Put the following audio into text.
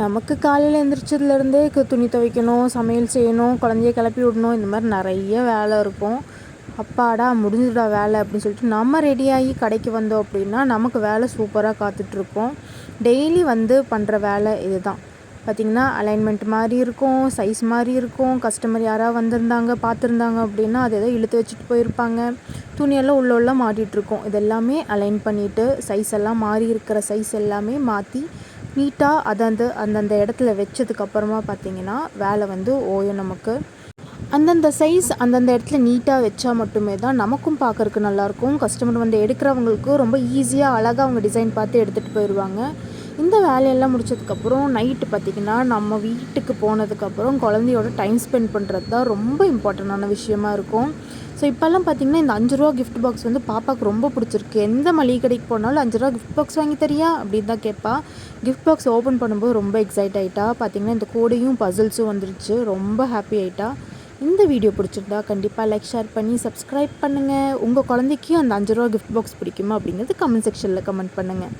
நமக்கு காலையில் எழுந்திரிச்சதுலேருந்தே துணி துவைக்கணும் சமையல் செய்யணும் குழந்தைய கிளப்பி விடணும் இந்த மாதிரி நிறைய வேலை இருக்கும். அப்பாடா முடிஞ்சிடா வேலை அப்படின்னு சொல்லிட்டு நம்ம ரெடியாகி கடைக்கு வந்தோம் அப்படின்னா நமக்கு வேலை சூப்பராக காத்துட்ருக்கோம். டெய்லி வந்து பண்ணுற வேலை இதுதான். பார்த்திங்கன்னா அலைன்மெண்ட் மாதிரி இருக்கும் சைஸ் மாதிரி இருக்கும். கஸ்டமர் யாராவது வந்திருந்தாங்க பார்த்துருந்தாங்க அப்படின்னா அதை எதோ இழுத்து வச்சுட்டு போயிருப்பாங்க. துணியெல்லாம் உள்ள உள்ள மாட்டிகிட்ருக்கோம் இதெல்லாமே அலைன் பண்ணிவிட்டு சைஸ் எல்லாம் மாறி இருக்கிற சைஸ் எல்லாமே மாற்றி நீட்டாக அதை அந்த அந்தந்த இடத்துல வச்சதுக்கப்புறமா பார்த்திங்கன்னா வேலை வந்து ஓயும் நமக்கு. அந்தந்த சைஸ் அந்தந்த இடத்துல நீட்டாக வச்சா மட்டுமே தான் நமக்கும் பார்க்குறக்கு நல்லாயிருக்கும். கஸ்டமர் வந்து எடுக்கிறவங்களுக்கும் ரொம்ப ஈஸியாக அழகாக அவங்க டிசைன் பார்த்து எடுத்துகிட்டு போயிடுவாங்க. இந்த வேலையெல்லாம் முடிச்சதுக்கப்புறம் நைட்டு பார்த்திங்கன்னா நம்ம வீட்டுக்கு போனதுக்கப்புறம் குழந்தையோட டைம் ஸ்பெண்ட் பண்ணுறது தான் ரொம்ப இம்பார்ட்டண்டான விஷயமா இருக்கும். ஸோ இப்போல்லாம் பார்த்திங்கன்னா இந்த அஞ்சு ரூபா கிஃப்ட் பாக்ஸ் வந்து பாப்பாவுக்கு ரொம்ப பிடிச்சிருக்கு. எந்த மளிகை கடைக்கு போனாலும் அஞ்சு ரூபா கிஃப்ட் பாக்ஸ் வாங்கி தரியா? அப்படின்னு தான் கேட்பா. கிஃப்ட் பாக்ஸ் ஓப்பன் பண்ணும்போது ரொம்ப எக்ஸைட் ஆகிட்டா பார்த்திங்கன்னா இந்த கோடையும் பசில்ஸும் வந்துருச்சு. ரொம்ப ஹாப்பி ஆகிட்டா இந்த வீடியோ பிடிச்சிருந்தா கண்டிப்பாக லைக் ஷேர் பண்ணி சப்ஸ்கிரைப் பண்ணுங்கள் உங்கள் குழந்தைக்கும் அந்த அஞ்சு ரூபா கிஃப்ட் பாக்ஸ் பிடிக்குமா அப்படிங்கிறது கமெண்ட் செக்ஷனில் கமெண்ட் பண்ணுங்கள்